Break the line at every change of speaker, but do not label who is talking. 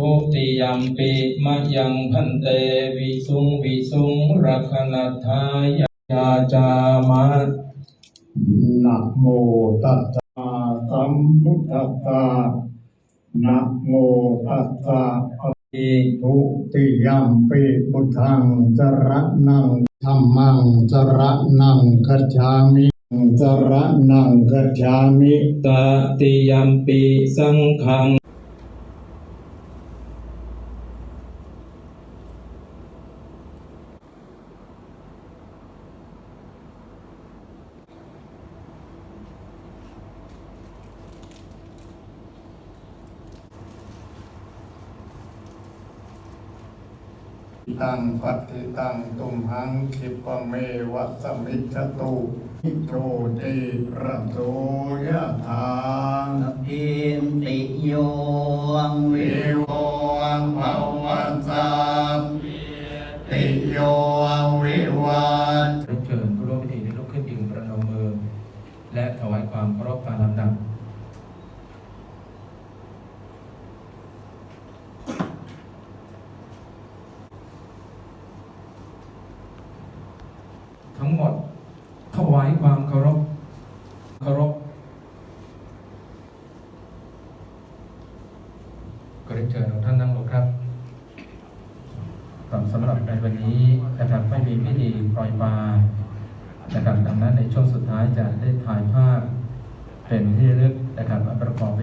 ทุติยมปิมะยังพันเตวิสุงวิสุงรักนัทายายาจามะ
นะโมตัสสะสัมพุทธัสสะนะโมตัสสะภะ
อิ
ทุติยัมปิพุทธังสรณังธัมมังสรณังคัจฉามิสรณังคัจฉามิ
ตติยมปิสังฆัง
ตังปัตติตังตุมหังคิปเมวัสมิจตุนิโชติระโสยะถา
อินติโยงวิ
โวังภวันสัมติโยวิวัต
รียนเชิญผู้ร่วมพิธีได้ลุกขึ้นยืนประนมมือ และถวายความเคารพตามลำดับ ทั้งหมดถวายความเคารพเคารพก็เรียนเชิญทุกท่านนั่งลงครับครับสำหรับในวันนี้นะครับไม่มีพิธีปล่อยปลานะครับดังนั้นในช่วงสุดท้ายจะได้ถ่ายภาพเป็นที่ระลึกนะครับประกอบ